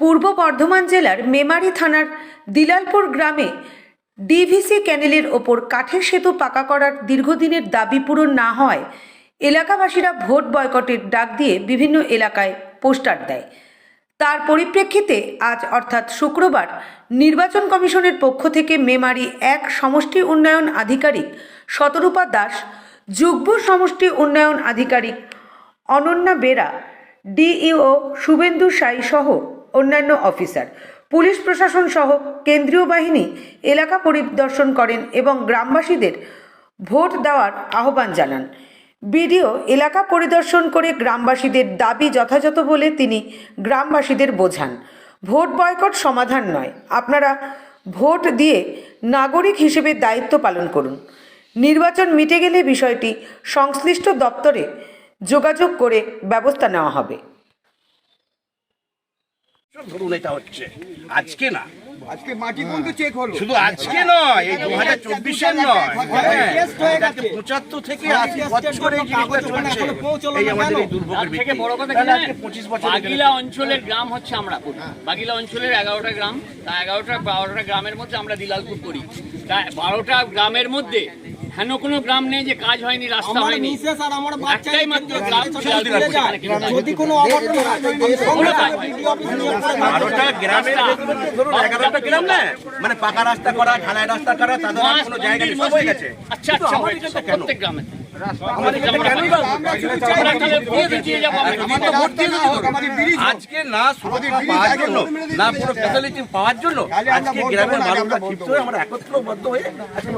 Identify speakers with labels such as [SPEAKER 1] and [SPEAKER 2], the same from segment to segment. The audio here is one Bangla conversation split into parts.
[SPEAKER 1] পূর্ব বর্ধমান জেলার মেমারি থানার দিলালপুর গ্রামে ডিভিসি ক্যানেলের ওপর কাঠের সেতু পাকা করার দীর্ঘদিনের দাবি পূরণ না হয়, এলাকাবাসীরা ভোট বয়কটের ডাক দিয়ে বিভিন্ন এলাকায় পোস্টার দেয়। তার পরিপ্রেক্ষিতে আজ অর্থাৎ শুক্রবার নির্বাচন কমিশনের পক্ষ থেকে মেমারি এক সমষ্টি উন্নয়ন আধিকারিক শতরূপা দাস, যুগ্ম সমষ্টি উন্নয়ন আধিকারিক অনন্যা বেরা, ডিইও শুভেন্দু সাই সহ অন্যান্য অফিসার। পুলিশ প্রশাসন সহ কেন্দ্রীয় বাহিনী এলাকা পরিদর্শন করেন এবং গ্রামবাসীদের ভোট দেওয়ার আহ্বান জানান। বিডিও এলাকা পরিদর্শন করে গ্রামবাসীদের দাবি যথাযথ বলে তিনি গ্রামবাসীদের বোঝান। ভোট বয়কট সমাধান নয়, আপনারা ভোট দিয়ে নাগরিক হিসেবে দায়িত্ব পালন করুন। নির্বাচন মিটে গেলে বিষয়টি সংশ্লিষ্ট দপ্তরে যোগাযোগ করে ব্যবস্থা নেওয়া হবে।
[SPEAKER 2] ধরুন এটা হচ্ছে। আজকে না।
[SPEAKER 3] আজকে মাটি কিন্তু চেক হলো?
[SPEAKER 2] শুধু আজকে নয় এই দু হাজার চব্বিশের নয়। পঁচাত্তর থেকে আশি বছর এই জিনিসটা চলছে। এই আমাদের এই দুর্ভোগের
[SPEAKER 4] থেকে বড় কথা কি
[SPEAKER 2] তাহলে
[SPEAKER 4] জানেন?
[SPEAKER 2] আজকে পঁচিশ বছর
[SPEAKER 4] বাগিলা অঞ্চলের গ্রাম হচ্ছে আমরা করি। বাগিলা অঞ্চলের এগারোটা গ্রাম তা এগারোটা বারোটা গ্রামের মধ্যে আমরা দিলালপুর করি। তা বারোটা গ্রামের মধ্যে হেন কোনো গ্রাম নেই যে কাজ হয়নি রাস্তা হয়নি। একটাই মাত্র গ্রাম
[SPEAKER 3] যদি কোনো অঘটন হয়
[SPEAKER 2] মানে পাকা রাস্তা করা ঢালাই রাস্তা করা তাদের কোনো জায়গা সব হয়ে গেছে।
[SPEAKER 4] আচ্ছা আচ্ছা প্রত্যেক গ্রামে।
[SPEAKER 2] আমার। আজকে না সুরক্ষা পাওয়ার জন্য না পুরো ফ্যাসিলিটি পাওয়ার জন্য আজকে গ্রামের মানুষরা ক্ষিপ্ত হয়ে একত্রবদ্ধ হয়ে আজকে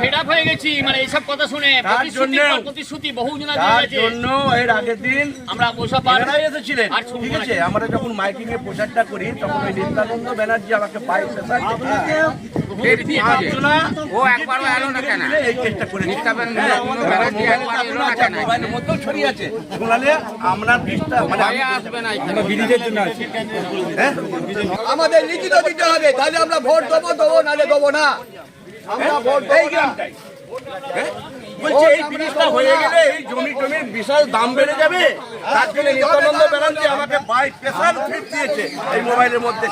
[SPEAKER 4] ফেড আপ হয়ে গেছি মানে এইসব কথা শুনে প্রতিশ্রুতি প্রতিশ্রুতি বহু জনা
[SPEAKER 2] জন্য এর আগের দিন
[SPEAKER 4] আমরা বসা পার
[SPEAKER 2] এসেছিলেন।
[SPEAKER 4] আর শুনব
[SPEAKER 2] ঠিক আছে আমরা যখন মাইকিং এ প্রচারটা করি তখন ওই নিত্যানন্দ ব্যানার্জি আমাকে পাই স্পেশাল
[SPEAKER 5] ও একবারও এলো না কেন?
[SPEAKER 2] এই কেসটা করে
[SPEAKER 5] নিত্যানন্দ
[SPEAKER 2] মানে
[SPEAKER 5] ভয়ে আসবে না এখানে।
[SPEAKER 3] আমাদের লিখিত দিতে হবে। তাহলে আমরা ভোট দেবো দেবো নাহলে দেবো না। আমরা ভোট
[SPEAKER 2] এই গ্রামটাই হ্যাঁ? বলছে এই জিনিসটা হয়ে গেলে এই জমি টমির বিশাল দাম বেড়ে যাবে। তার জন্য নিত্যানন্দ ব্যানার্জি আমাকে বাই স্পেশাল ফিট দিয়েছে। এই মোবাইলের মধ্যে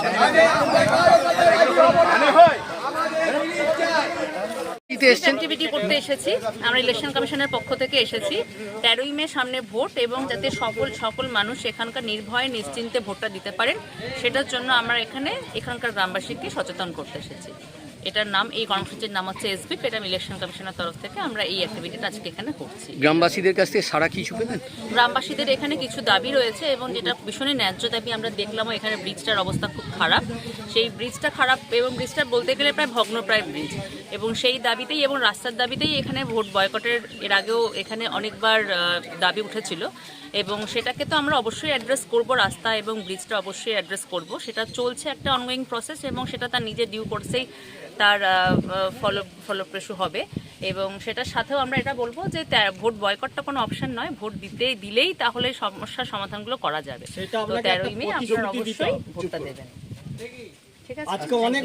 [SPEAKER 6] অ্যাক্টিভিটি করতে এসেছি। আমরা ইলেকশন কমিশনের পক্ষ থেকে এসেছি। তেরোই মে সামনে ভোট এবং যাতে সকল সকল মানুষ এখানকার নির্ভয়ে নিশ্চিন্তে ভোটটা দিতে পারেন সেটার জন্য আমরা এখানে এখানকার গ্রামবাসীকে সচেতন করতে এসেছি। এটার নাম এই কর্মসূচির নাম হচ্ছে এসবি এটা ইলেকশন কমিশনের তরফ থেকে আমরা এই অ্যাক্টিভিটিটা আজকে এখানে করছি।
[SPEAKER 7] গ্রামবাসীদের কাছ থেকে সারা কিছু পেলেন
[SPEAKER 6] গ্রামবাসীদের এখানে কিছু দাবি রয়েছে এবং যেটা ভীষণই ন্যায্য দাবি আমরা দেখলাম এখানে ব্রিজটার অবস্থা খুব খারাপ। সেই ব্রিজটা খারাপ এবং ব্রিজটা বলতে গেলে প্রায় ভগ্নপ্রায় ব্রিজ এবং সেই দাবিতেই এবং রাস্তার দাবিতেই এখানে ভোট বয়কটের এর আগেও এখানে অনেকবার দাবি উঠেছিল এবং সেটাকে তো আমরা অবশ্যই অ্যাড্রেস করব রাস্তা এবং ব্রিজটা অবশ্যই অ্যাড্রেস করব। সেটা চলছে একটা অনগোয়িং প্রসেস এবং সেটা তার নিজের ডিউ কোর্সেই তার ফলো ফলপ্রসূ হবে। এবং সেটার সাথেও আমরা এটা বলব যে ভোট বয়কটটা কোনো অপশন নয়। ভোট দিতে দিলেই তাহলে সমস্যার সমাধানগুলো করা যাবে। তো তেরোই মে আপনারা অবশ্যই ভোটটা দেবেন। ঠিক আছে?
[SPEAKER 3] আজকে অনেক